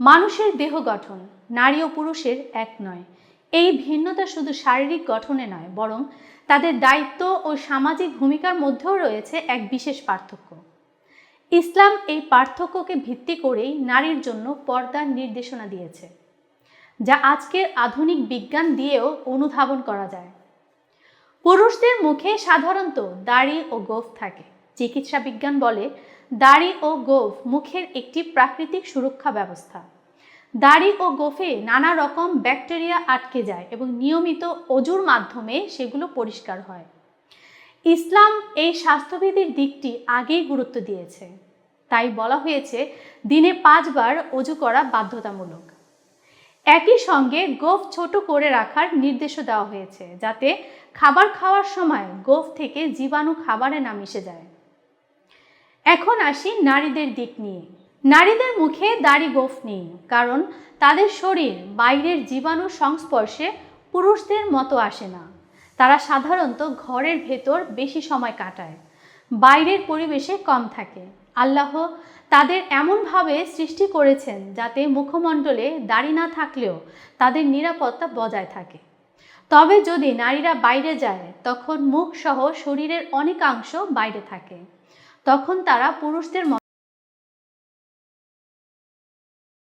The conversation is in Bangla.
মানুষের দেহ গঠন, নারী ও পুরুষের এক নয়। এই ভিন্নতা শুধু শারীরিক গঠনে নয়, বরং তাদের দায়িত্ব ও সামাজিক ভূমিকার মধ্যেও রয়েছে এক বিশেষ পার্থক্য। ইসলাম এই পার্থক্যকে ভিত্তি করেই নারীর জন্য পর্দার নির্দেশনা দিয়েছে, যা আজকের আধুনিক বিজ্ঞান দিয়েও অনুধাবন করা যায়। পুরুষদের মুখে সাধারণত দাড়ি ও গোফ থাকে। চিকিৎসা বিজ্ঞান বলে, দাড়ি ও গোফ মুখের একটি প্রাকৃতিক সুরক্ষা ব্যবস্থা। দাড়ি ও গোফে নানা রকম ব্যাকটেরিয়া আটকে যায় এবং নিয়মিত অজুর মাধ্যমে সেগুলো পরিষ্কার হয়। ইসলাম এই স্বাস্থ্যবিধির দিকটি আগেই গুরুত্ব দিয়েছে। তাই বলা হয়েছে, দিনে পাঁচবার অজু করা বাধ্যতামূলক। একই সঙ্গে গোফ ছোট করে রাখার নির্দেশও দেওয়া হয়েছে, যাতে খাবার খাওয়ার সময় গোফ থেকে জীবাণু খাবারে না মিশে যায়। এখন আসি নারীদের দিক নিয়ে। নারীদের মুখে দাড়ি গোফ নেই, কারণ তাদের শরীর বাইরের জীবাণুর সংস্পর্শে পুরুষদের মতো আসে না। তারা সাধারণত ঘরের ভেতর বেশি সময় কাটায়, বাইরের পরিবেশে কম থাকে। আল্লাহ তাদের এমনভাবে সৃষ্টি করেছেন যাতে মুখমণ্ডলে দাড়ি না থাকলেও তাদের নিরাপত্তা বজায় থাকে। তবে যদি নারীরা বাইরে যায়, তখন মুখ সহ শরীরের অনেকাংশ বাইরে থাকে। তখন তারা পুরুষদের